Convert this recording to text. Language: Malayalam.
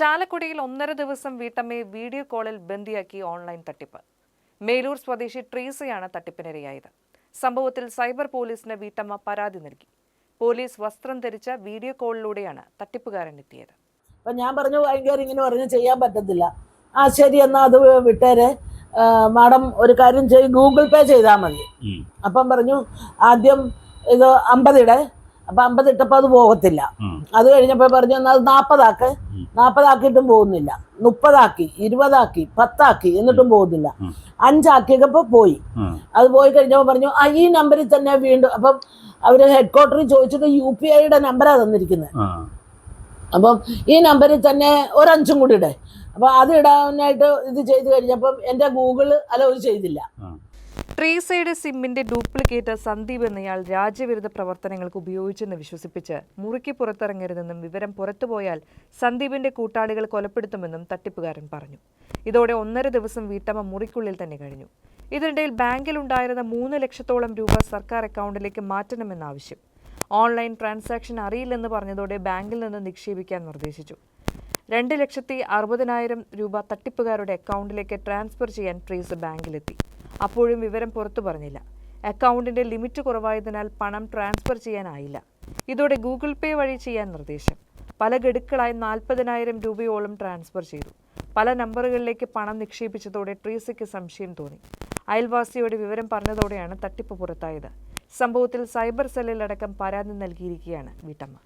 ചാലക്കുടിയിൽ ഒന്നര ദിവസം വീട്ടമ്മയെ വീഡിയോ കോളിൽ ബന്ദിയാക്കി ഓൺലൈൻ തട്ടിപ്പ്. മേലൂർ സ്വദേശി ട്രീസയാണ് തട്ടിപ്പിനിരയായത്. സംഭവത്തിൽ സൈബർ പോലീസിന് വീട്ടമ്മ പരാതി നൽകി. പോലീസ് വസ്ത്രം ധരിച്ച വീഡിയോ കോളിലൂടെയാണ് തട്ടിപ്പുകാരൻ എത്തിയത് അപ്പം ഞാൻ പറഞ്ഞു ഭയങ്കര ഇങ്ങനെ പറഞ്ഞു ചെയ്യാൻ പറ്റത്തില്ല. ആ ശരി എന്നാൽ അത് വിട്ടേരെ. മാഡം ഒരു കാര്യം ചെയ്യും ഗൂഗിൾ പേ ചെയ്താൽ മതി. അപ്പം പറഞ്ഞു ആദ്യം ഇത് അമ്പതിടെ അപ്പം അമ്പത് ഇട്ടപ്പോ അത് പോകത്തില്ല. അത് കഴിഞ്ഞപ്പോ പറഞ്ഞു എന്നാൽ അത് നാപ്പതാക്ക്. ഉം. നാൽപ്പതാക്കിയിട്ടും പോകുന്നില്ല. മുപ്പതാക്കി ഇരുപതാക്കി പത്താക്കി എന്നിട്ടും പോകുന്നില്ല. അഞ്ചാക്കിയപ്പോ പോയി. അത് പോയി കഴിഞ്ഞപ്പോ പറഞ്ഞു ആ ഈ നമ്പറിൽ തന്നെ വീണ്ടും അപ്പം അവർ ഹെഡ് ക്വാർട്ടറിൽ ചോദിച്ചിട്ട് യു പി ഐയുടെ നമ്പറാ തന്നിരിക്കുന്നത്. അപ്പം ഈ നമ്പറിൽ തന്നെ ഒരഞ്ചും കൂടി ഇടേ. അപ്പൊ അത് ഇടാനായിട്ട് ഇത് ചെയ്ത് കഴിഞ്ഞപ്പം എന്റെ ഗൂഗിൾ അലോ ചെയ്തില്ല. ആ. ട്രീസയുടെ സിമ്മിന്റെ ഡ്യൂപ്ലിക്കേറ്റ് സന്ദീപ് എന്നയാൾ രാജ്യവിരുദ്ധ പ്രവർത്തനങ്ങൾക്ക് ഉപയോഗിച്ചെന്ന് വിശ്വസിപ്പിച്ച് മുറിക്ക് പുറത്തിറങ്ങരുതെന്നും വിവരം പുറത്തുപോയാൽ സന്ദീപിന്റെ കൂട്ടാളികൾ കൊലപ്പെടുത്തുമെന്നും തട്ടിപ്പുകാരൻ പറഞ്ഞു. ഇതോടെ ഒന്നര ദിവസം വീട്ടമ്മ മുറിക്കുള്ളിൽ തന്നെ കഴിഞ്ഞു. ഇതിനിടയിൽ ബാങ്കിൽ ഉണ്ടായിരുന്ന മൂന്ന് ലക്ഷത്തോളം രൂപ സർക്കാർ അക്കൗണ്ടിലേക്ക് മാറ്റണമെന്ന ആവശ്യം. ഓൺലൈൻ ട്രാൻസാക്ഷൻ അറിയില്ലെന്ന് പറഞ്ഞതോടെ ബാങ്കിൽ നിന്ന് നിക്ഷേപിക്കാൻ നിർദ്ദേശിച്ചു. രണ്ട് ലക്ഷത്തി അറുപതിനായിരം രൂപ തട്ടിപ്പുകാരുടെ അക്കൗണ്ടിലേക്ക് ട്രാൻസ്ഫർ ചെയ്യാൻ ട്രീസ് ബാങ്കിലെത്തി. അപ്പോഴും വിവരം പുറത്തു പറഞ്ഞില്ല. അക്കൗണ്ടിന്റെ ലിമിറ്റ് കുറവായതിനാൽ പണം ട്രാൻസ്ഫർ ചെയ്യാനായില്ല. ഇതോടെ ഗൂഗിൾ പേ വഴി ചെയ്യാൻ നിർദ്ദേശം. പല ഗഡുക്കളായി നാൽപ്പതിനായിരം രൂപയോളം ട്രാൻസ്ഫർ ചെയ്തു. പല നമ്പറുകളിലേക്ക് പണം നിക്ഷേപിച്ചതോടെ ട്രീസയ്ക്ക് സംശയം തോന്നി. അയൽവാസിയോട് വിവരം പറഞ്ഞതോടെയാണ് തട്ടിപ്പ് പുറത്തായത്. സംഭവത്തിൽ സൈബർ സെല്ലിലടക്കം പരാതി നൽകിയിരിക്കുകയാണ് വീട്ടമ്മ.